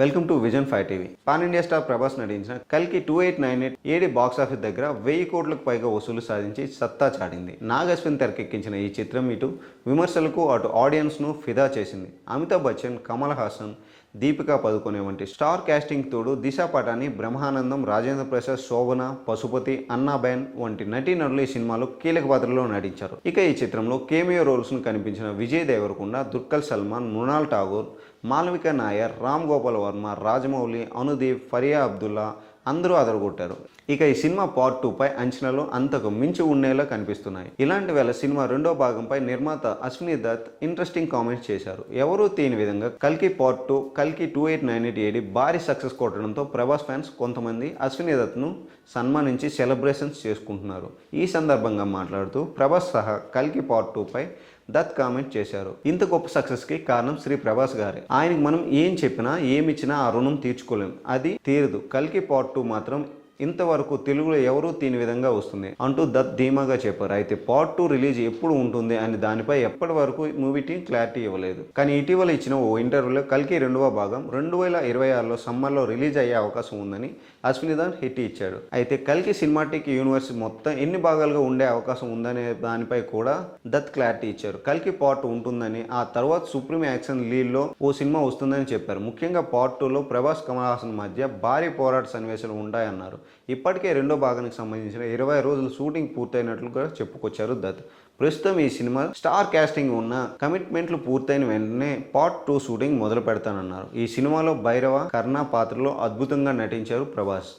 Welcome to vision five TV. Pan India star Prabhas నటించిన కల్కి two eight nine eight AD box office దగ్గర వెయ్యి కోట్లకు పైగా వసూలు సాధించి సత్తా చాటింది. నాగశ్విన్ తెరకెక్కించిన ఈ చిత్రం ఇటు విమర్శలకు అటు ఆడియన్స్ను ఫిదా చేసింది. అమితాబ్ బచ్చన్ కమల్ హాసన్ దీపికా పదుకొనే వంటి స్టార్ క్యాస్టింగ్ తోడు దిశా పటాని బ్రహ్మానందం రాజేంద్ర ప్రసాద్ శోభన పశుపతి అన్నాబైన్ వంటి నటీనటులు ఈ సినిమాలో కీలక పాత్రలో నటించారు. ఇక ఈ చిత్రంలో కేమియో రోల్స్ను కనిపించిన విజయ్ దేవరకొండ దుర్కల్ సల్మాన్ మృణాల్ ఠాగూర్ మాల్విక నాయర్ రామ్ గోపాల్ वर्मा राजमौली अनुदीप फरिया अब्दुल्ला అందరూ అదరగొట్టారు. ఇక ఈ సినిమా పార్ట్ టూ పై అంచనాలు అంతకు మించి ఉండేలా కనిపిస్తున్నాయి. ఇలాంటి వేళ సినిమా రెండో భాగంపై నిర్మాత అశ్విని దత్ ఇంట్రెస్టింగ్ కామెంట్స్ చేశారు. ఎవరూ తీని విధంగా కల్కి పార్ట్ టూ కల్కి two eight nine eight AD భారీ సక్సెస్ కొట్టడంతో ప్రభాస్ ఫ్యాన్స్ కొంతమంది అశ్విని దత్ను సన్మానించి సెలబ్రేషన్స్ చేసుకుంటున్నారు. ఈ సందర్భంగా మాట్లాడుతూ ప్రభాస్ సహా కల్కి పార్ట్ టూ పై దత్ కామెంట్ చేశారు. ఇంత గొప్ప సక్సెస్కి కారణం శ్రీ ప్రభాస్ గారే. ఆయనకి మనం ఏం చెప్పినా ఏమిచ్చినా ఆ రుణం తీర్చుకోలేం. అది తీరదు. కల్కి పార్ట్ టూ మాత్రం ఇంతవరకు తెలుగులో ఎవరూ దీని విధంగా వస్తుంది అంటూ దత్ ధీమాగా చెప్పారు. అయితే పార్ట్ టూ రిలీజ్ ఎప్పుడు ఉంటుంది అని దానిపై ఎప్పటి వరకు మూవీ టీం క్లారిటీ ఇవ్వలేదు. కానీ ఇటీవల ఇచ్చిన ఓ ఇంటర్వ్యూలో కల్కి రెండవ భాగం రెండు వేల ఇరవై ఆరులో సమ్మర్లో రిలీజ్ అయ్యే అవకాశం ఉందని అశ్విని దాన్ హిట్ ఇచ్చాడు. అయితే కల్కి సినిమాటిక్ యూనివర్స్ మొత్తం ఎన్ని భాగాలుగా ఉండే అవకాశం ఉందనే దానిపై కూడా దత్ క్లారిటీ ఇచ్చారు. కల్కి పార్ట్ ఉంటుందని ఆ తర్వాత సుప్రీం యాక్షన్ లీడ్లో ఓ సినిమా వస్తుందని చెప్పారు. ముఖ్యంగా పార్ట్ టూలో ప్రభాస్ కమల్ హాసన్ మధ్య భారీ పోరాట సన్నివేశాలు ఉంటాయన్నారు. ఇప్పటికే రెండో భాగానికి సంబంధించిన ఇరవై రోజులు షూటింగ్ పూర్తయినట్లుగా చెప్పుకొచ్చారు దత్. ప్రస్తుతం ఈ సినిమా స్టార్ కాస్టింగ్ ఉన్న కమిట్మెంట్లు పూర్తయిన వెంటనే పార్ట్ టూ షూటింగ్ మొదలు పెడతానన్నారు ఈ సినిమాలో భైరవ కర్ణ పాత్రలో అద్భుతంగా నటించారు ప్రభాస్.